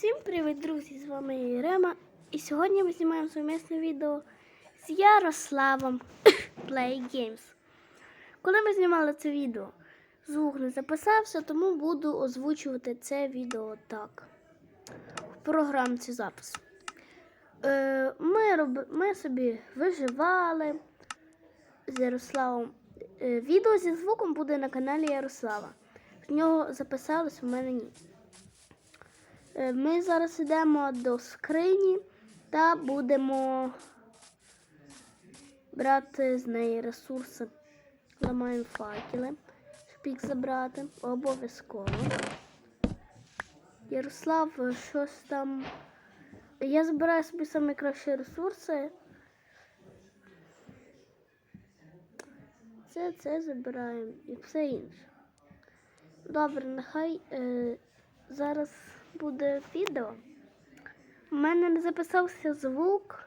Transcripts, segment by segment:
Всім привіт, друзі! З вами Єрема. І сьогодні ми знімаємо сумісне відео з Ярославом Play Games. Коли ми знімали це відео, звук не записався, тому буду озвучувати це відео так. В програмці запис. Е, ми, роб... ми собі виживали з Ярославом. Е, відео зі звуком буде на каналі Ярослава. В нього записалось, в мене ні. Е, Ми зараз йдемо до скрині та будемо брати з неї ресурси. Ламаємо факели, щоб їх забрати. Обов'язково. Ярослав, щось там. Я збираю собі найкращі ресурси. Це це забираємо і все інше. Добре, нехай е, зараз буде відео. У мене не записався звук,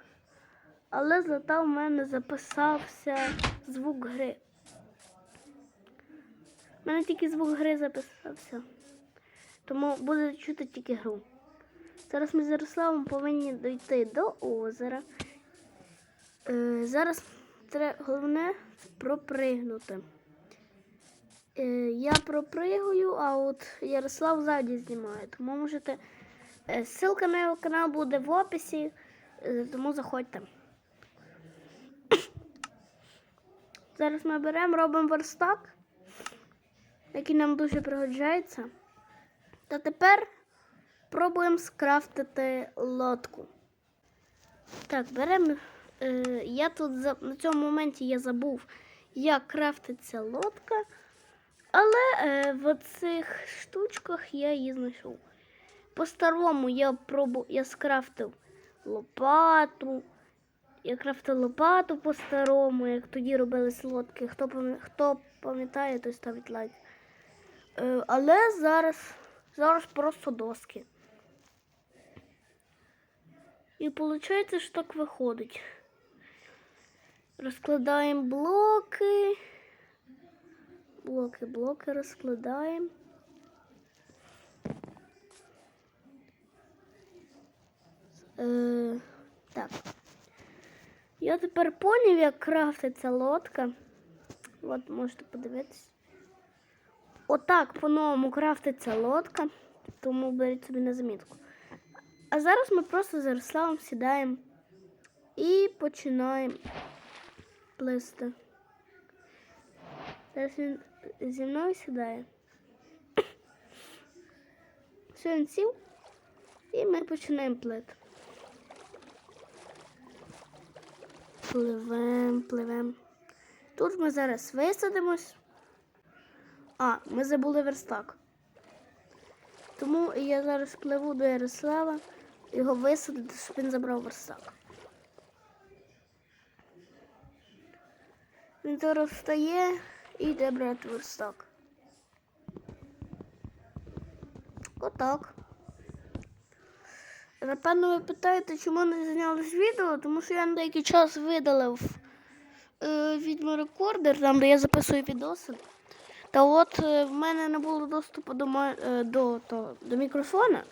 але зато в мене записався звук гри. У мене тільки звук гри записався. Тому буде чути тільки гру. Зараз ми з Ярославом повинні дійти до озера. Е, зараз треба головне пропригнути. Е, я пропригую, а от Ярослав ззаді знімає. Тому можете. е, Ссылка на його канал буде в описі, е, тому заходьте. Зараз ми беремо, робимо верстак, який нам дуже пригоджається. Та тепер пробуємо скрафтити лодку. Так, беремо. Я тут на цьому моменті я забув, як крафтиться лодка. Але е, в цих штучках я її знайшов. По-старому я пробу... я скрафтив лопату. Я крафтив лопату по-старому, як тоді робили лодки. Хто пам'я- хто пам'ятає, той ставить лайк. Е, але зараз, зараз просто доски. І виходить, що так виходить. Розкладаємо блоки. Блоки, блоки розкладаємо. Е, так. Я тепер поняв, як крафтиться лодка. От можете подивитись. Отак по-новому крафтиться лодка, тому беріть собі на замітку. А зараз ми просто з Ярославом сідаємо і починаємо плисти. Зараз він зі мною сідає. Все, він сів, і ми починаємо плити. Пливем, пливем. Тут ми зараз висадимось. А, ми забули верстак. Тому я зараз пливу до Ярослава, його висадити, щоб він забрав верстак. Він зараз встає і йде брати верстак. Отак. Напевно, ви питаєте, чому не знялось відео, тому що я на деякий час видалив е, відеорекордер, там, де я записую відоси. Та от е, в мене не було доступу до, е, до, до, до мікрофона,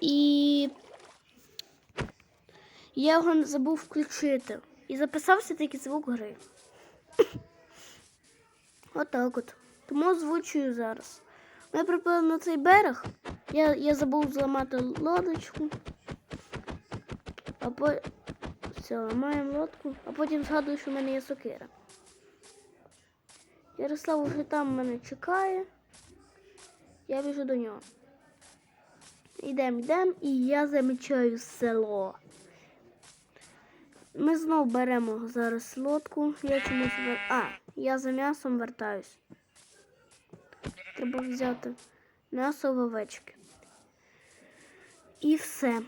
і я його забув включити. І записався тільки звук гри. Отак от. Тому озвучую зараз. Ми приплили на цей берег. Я, я забув зламати лодочку. А по... Все, ламаємо лодку, а потім згадую, що в мене є сокира. Ярослав вже там мене чекає. Я біжу до нього. Йдемо, йдемо, і я замічаю село. Ми знов беремо зараз лодку. Я чомусь вер... А, я за м'ясом вертаюсь. Треба взяти м'ясо в овечки. І все.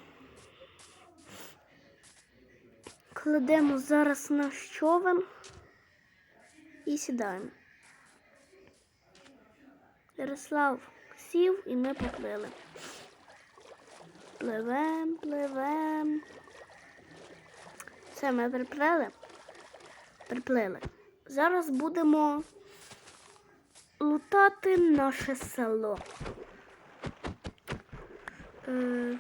Кладемо зараз наш човен і сідаємо. Ярослав сів і ми поплили. Пливем, пливем. Все, ми приплили. Приплили. Зараз будемо лутати наше село. Е,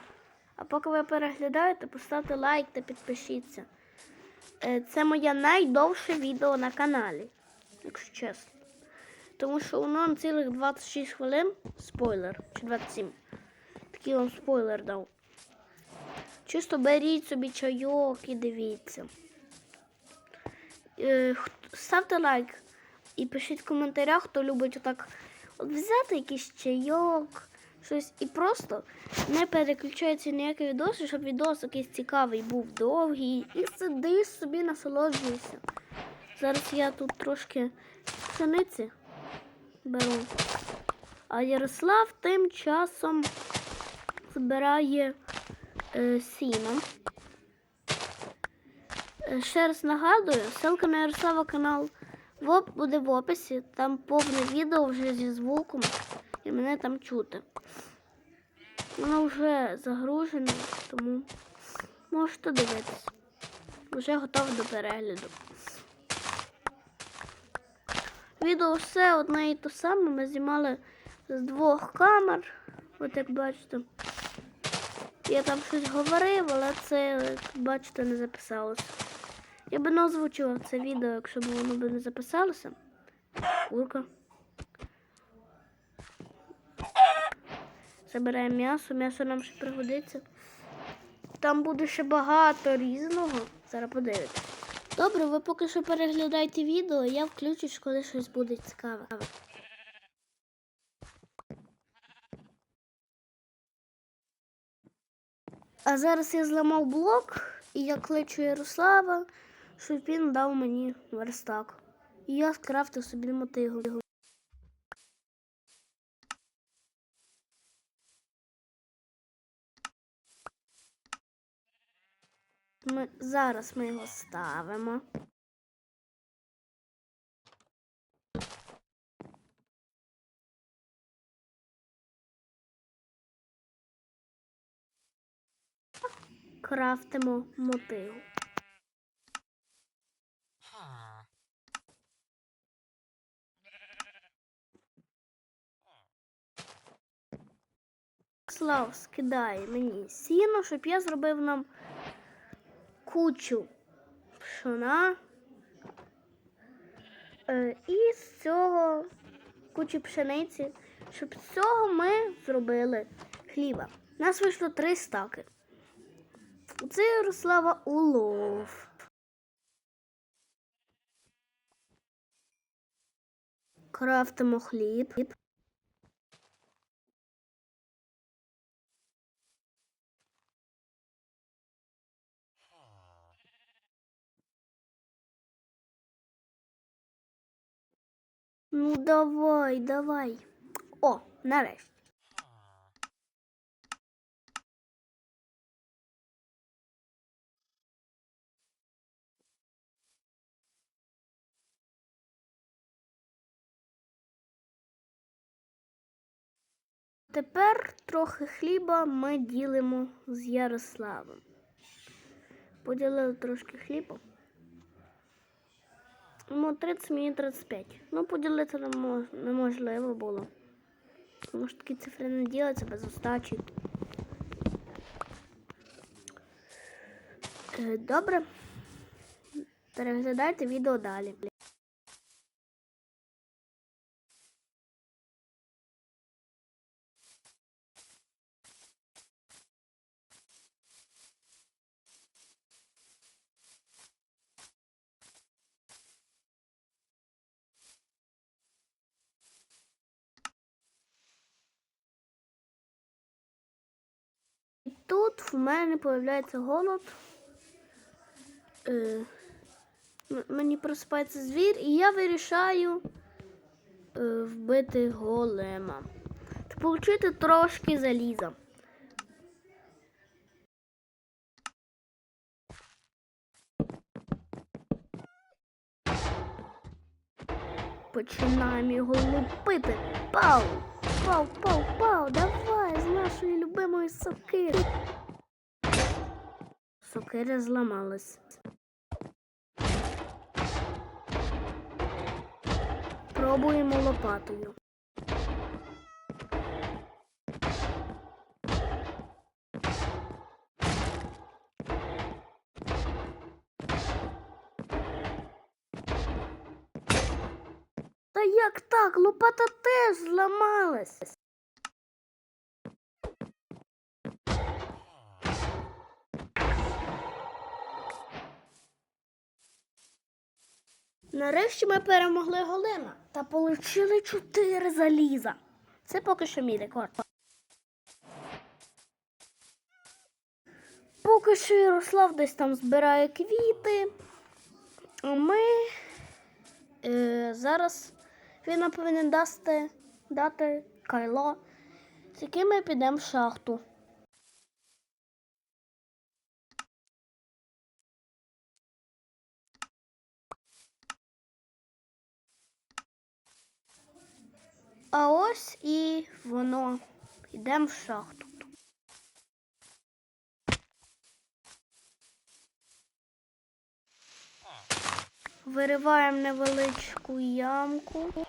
А поки ви переглядаєте, поставте лайк та підпишіться. Е, Це моє найдовше відео на каналі, якщо чесно. Тому що воно цілих 26 хвилин. Спойлер. Чи 27. Такий вам спойлер дав. Чисто беріть собі чайок і дивіться. Е, Ставте лайк і пишіть в коментарях, хто любить отак от взяти якийсь чайок, щось і просто не переключається ніякі відоси, щоб відос якийсь цікавий був довгий. І сидиш собі насолоджуєшся. Зараз я тут трошки пшениці беру. А Ярослав тим часом збирає е, сіно. Е, Ще раз нагадую, ссылка на Ярослава канал в оп- буде в описі. Там повне відео вже зі звуком, і мене там чути. Воно вже загружене, тому можете дивитися. Вже готове до перегляду. Відео все одне і те саме. Ми знімали з двох камер. От як бачите. Я там щось говорив, але це, бачите, не записалося. Я би не озвучував це відео, якщо б воно не записалося. Курка. Забираємо м'ясо, м'ясо нам ще пригодиться. Там буде ще багато різного. Зараз подивитися. Добре, ви поки що переглядайте відео, я включусь, коли щось буде цікаве. А зараз я зламав блок, і я кличу Ярослава, щоб він дав мені верстак. І я скрафтив собі мотигу. Ми, зараз ми його ставимо. Крафтимо мотигу. Слав скидає мені сіно, щоб я зробив нам кучу пшона. Е, і з цього кучу пшениці, щоб з цього ми зробили хліба. У нас вийшло три стаки. Це Ярослава улов. Крафтимо хліб. Ну давай, давай. О, нарешті. Тепер трохи хліба ми ділимо з Ярославом. Поділили трошки хліба. Ну, 30 мені 35. Ну, поділити неможливо було. Тому що такі цифри не діляться без остачі. Е, Добре. Переглядайте відео далі. І тут в мене появляється голод. Е, мені просипається звір, і я вирішаю е, вбити голема. Та отримати трошки заліза. Починаємо його лупити. Пау! Пау, пау, пау, давай з нашої любимої сокири сокира зламалась. Пробуємо лопатою. Та як так? Лопата теж зламалась. Нарешті ми перемогли Голема та отримали 4 заліза. Це поки що мій рекорд. Поки що Ярослав десь там збирає квіти. А ми е, зараз він нам повинен дасти, дати кайло, з яким ми підемо в шахту. А ось і воно. Йдемо в шахту. Вириваємо невеличку ямку.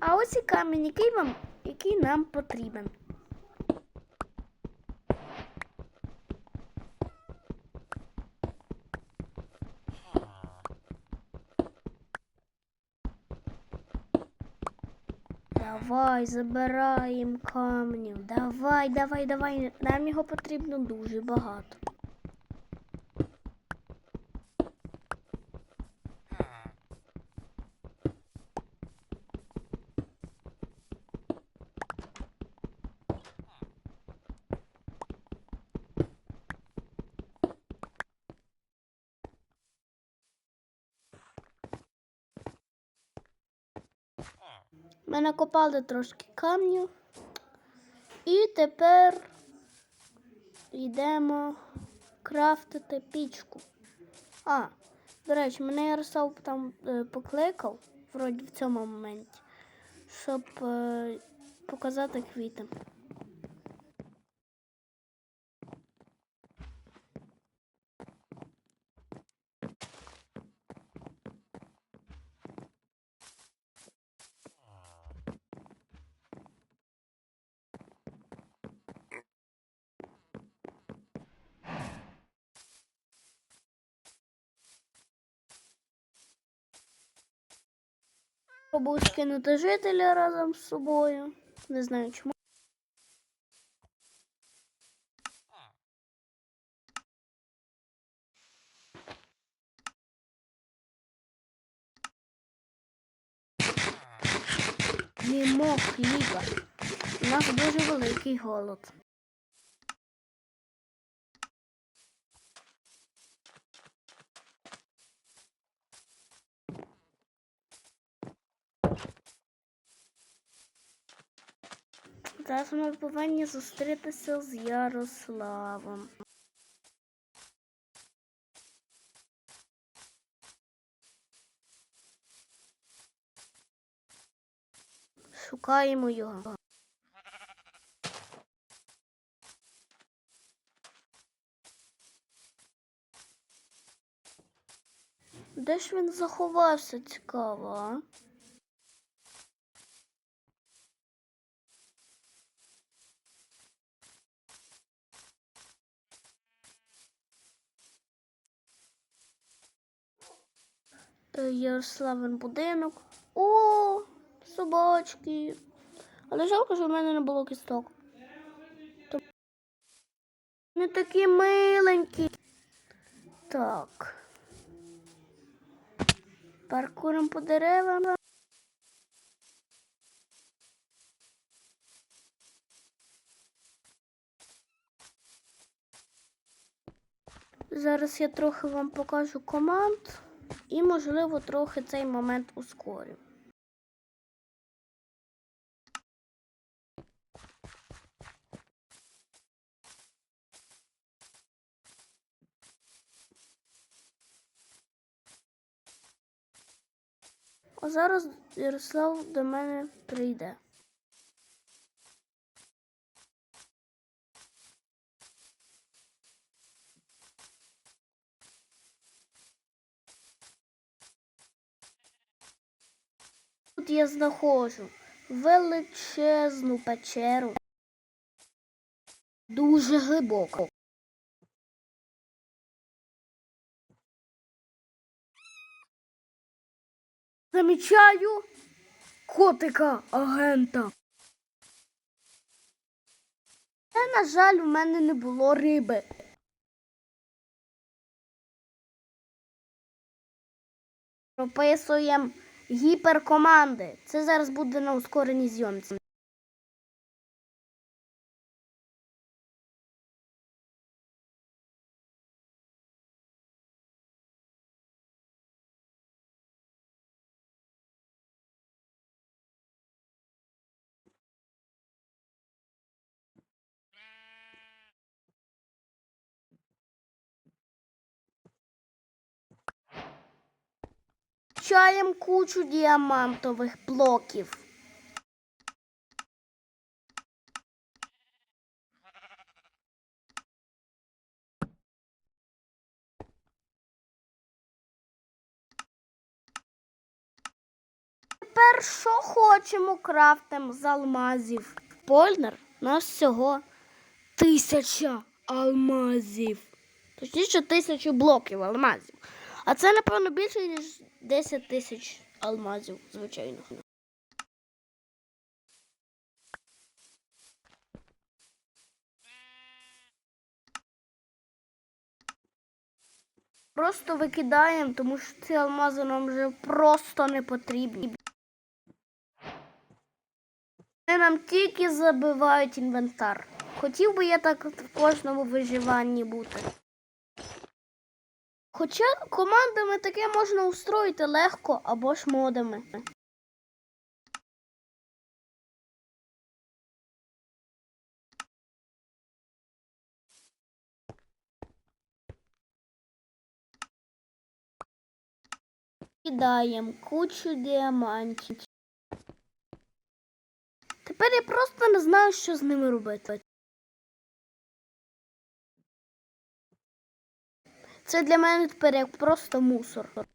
А ось і камінь, який вам, який нам потрібен. Давай, забираємо камнів. Давай, давай, давай. Нам його потрібно дуже багато. Ми накопали трошки камню. І тепер йдемо крафтити пічку. А, до речі, мене Ярослав там е, покликав, вроді в цьому моменті, щоб е, показати квіти. Пробую скинути жителя разом з собою. Не знаю чому. Їмо хліба. У нас дуже великий голод. Зараз ми повинні зустрітися з Ярославом. Шукаємо його. Де ж він заховався цікаво, а? Ярославин будинок. О, собачки. Але жалко, що в мене не було кісток. То- Не такі миленькі. Так. Паркуром по деревам. Зараз я трохи вам покажу команд і, можливо, трохи цей момент ускорю. А зараз Ярослав до мене прийде. Тут я знаходжу величезну печеру. Дуже глибоко. Замічаю котика агента. Та, на жаль, у мене не було риби. Прописуємо гіперкоманди. Це зараз буде на ускореній зйомці. Чаєм кучу діамантових блоків. Тепер що хочемо крафтим з алмазів. Польнер нас всього тисяча алмазів. Точніше, тисячу блоків алмазів. А це, напевно, більше, ніж 10 тисяч алмазів, звичайно. Просто викидаємо, тому що ці алмази нам вже просто не потрібні. Вони нам тільки забивають інвентар. Хотів би я так в кожному виживанні бути. Хоча командами таке можна устроїти легко або ж модами. Кидаємо кучу діамантів. Тепер я просто не знаю, що з ними робити. Це для мене тепер як просто мусор.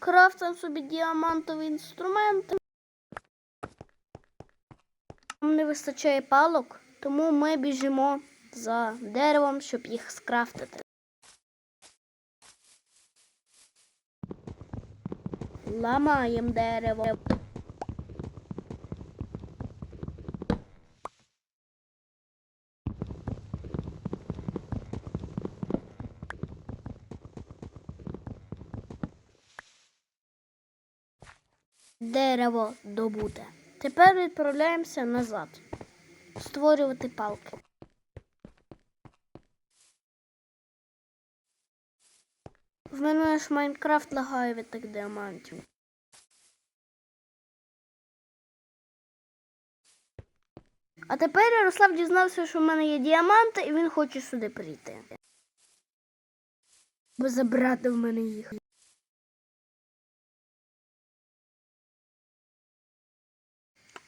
Крафтимо собі діамантові інструменти. Нам не вистачає палок, тому ми біжимо за деревом, щоб їх скрафтити. Ламаємо дерево. Дерево добуте. Тепер відправляємося назад. Створювати палки. В мене ж Майнкрафт лагає від тих діамантів. А тепер Ярослав дізнався, що в мене є діаманти, і він хоче сюди прийти. Бо забрати в мене їх.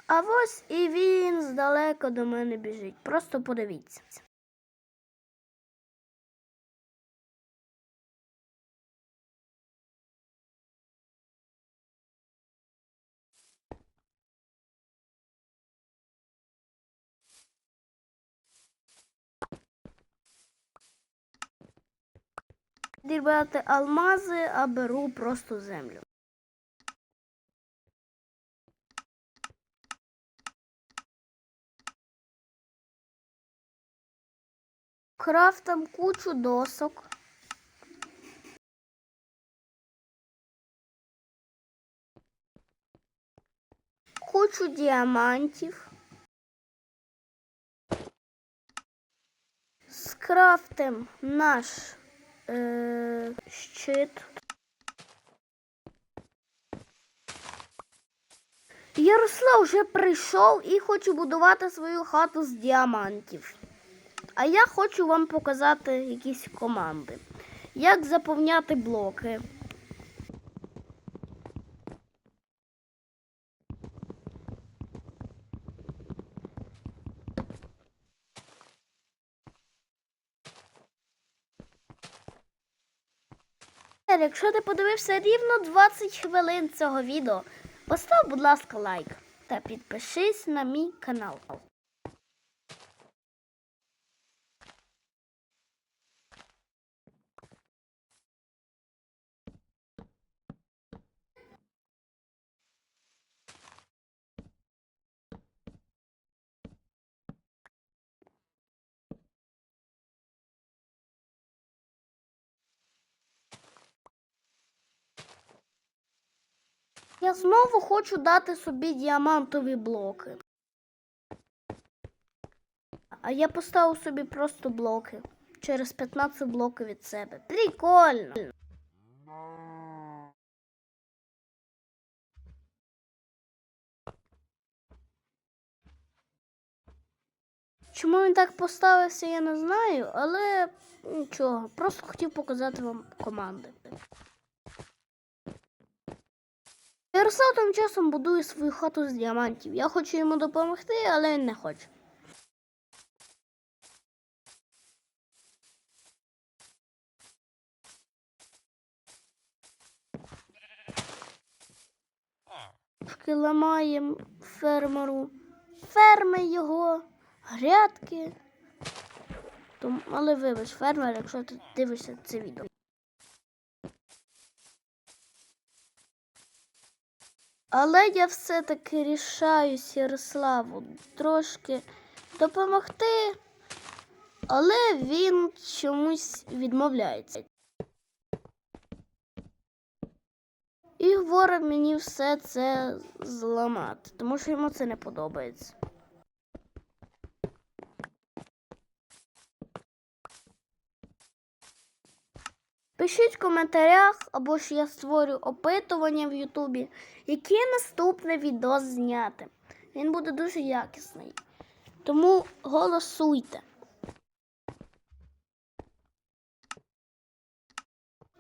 А ось і він здалека до мене біжить. Просто подивіться. Дірбати алмази, а беру просто землю. Крафтам кучу досок. Кучу діамантів. Скрафтим наш е, щит. Ярослав вже прийшов і хоче будувати свою хату з діамантів. А я хочу вам показати якісь команди. Як заповняти блоки. Якщо ти подивився рівно 20 хвилин цього відео, постав, будь ласка, лайк та підпишись на мій канал. Знову хочу дати собі діамантові блоки. А я поставив собі просто блоки. Через 15 блоків від себе. Прикольно. Чому він так поставився, я не знаю, але нічого. Просто хотів показати вам команди. Ярослав тим часом будує свою хату з діамантів. Я хочу йому допомогти, але не хоче. Трошки ламаємо фермеру. Ферми його, грядки. Але вибач, фермер, якщо ти дивишся це відео. Але я все-таки рішаюсь Ярославу трошки допомогти, але він чомусь відмовляється. І говорить мені все це зламати, тому що йому це не подобається. Пишіть в коментарях, або ж я створю опитування в Ютубі, яке наступне відео зняти. Він буде дуже якісний. Тому голосуйте.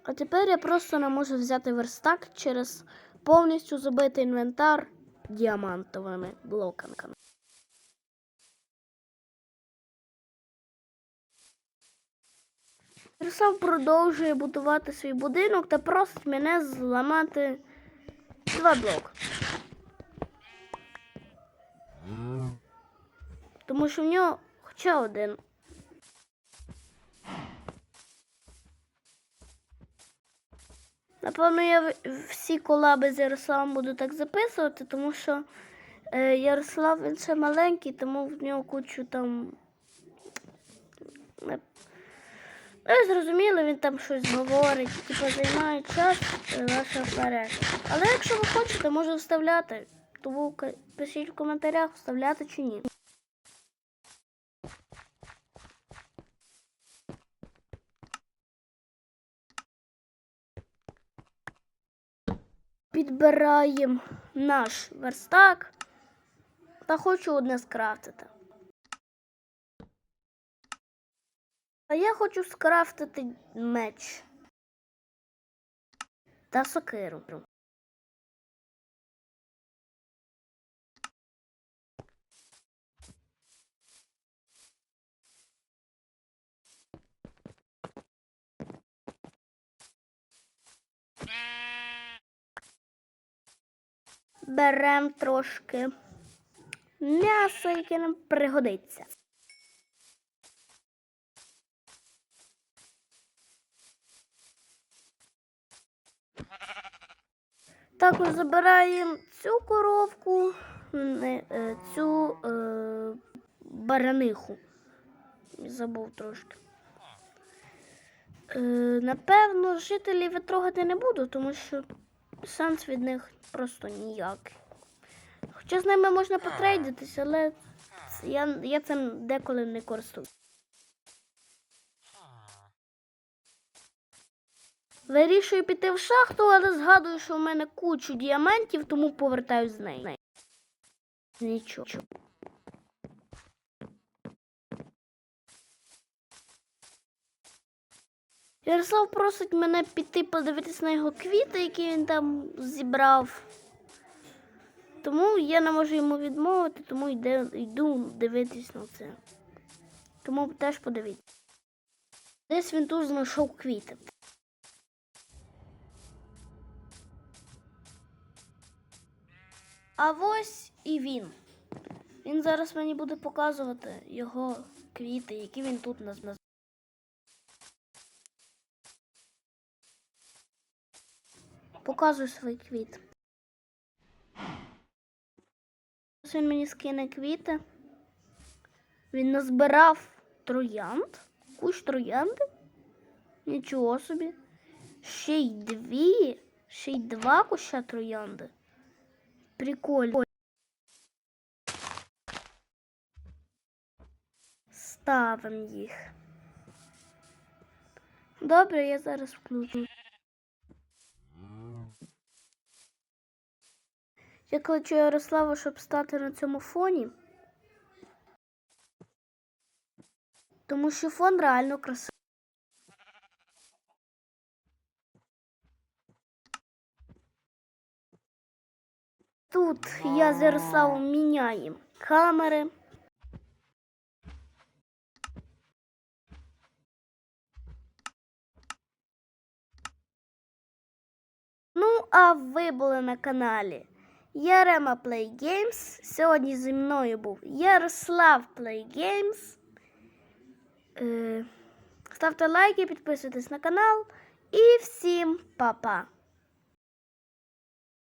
А тепер я просто не можу взяти верстак через повністю забитий інвентар діамантовими блоками. Ярослав продовжує будувати свій будинок та просить мене зламати два блоки. Тому що в нього хоча один. Напевно, я всі колаби з Ярославом буду так записувати, тому що е, Ярослав він ще маленький, тому в нього кучу там. Не- Ну, зрозуміло, він там щось говорить, типу займає час е, ваша вперед. Але якщо ви хочете, можу вставляти. Тому пишіть в коментарях, вставляти чи ні. Підбираємо наш верстак та хочу одне скрафтити. А я хочу скрафтити меч та сокиру. Берем трошки м'яса, яке нам пригодиться. Також забираємо цю коровку, е, цю е, бараниху. Забув трошки. Е, напевно, жителів я трогати не буду, тому що сенс від них просто ніякий. Хоча з ними можна потрейдитись, але я, я цим деколи не користуюсь. Вирішую піти в шахту, але згадую, що в мене кучу діамантів, тому повертаюсь з неї. Нічого. Ярослав просить мене піти подивитись на його квіти, які він там зібрав. Тому я не можу йому відмовити, тому йде, йду дивитись на це. Тому теж подивіться. Десь він тут знайшов квіти. А ось і він. Він зараз мені буде показувати його квіти, які він тут нас наз- Показуй свій квіт. Ось він мені скине квіти. Він назбирав троянд. Кущ троянди. Нічого собі. Ще й дві, ще й два куща троянди. Прикольно. Ставимо їх. Добре, я зараз включу. Я кличу Ярославу, щоб стати на цьому фоні. Тому що фон реально красивий. Тут я з Ярославом міняємо камери. Ну, а ви були на каналі Ярема Play Games. Сьогодні зі мною був Ярослав Play Games. Е, ставте лайки, підписуйтесь на канал. І всім па-па!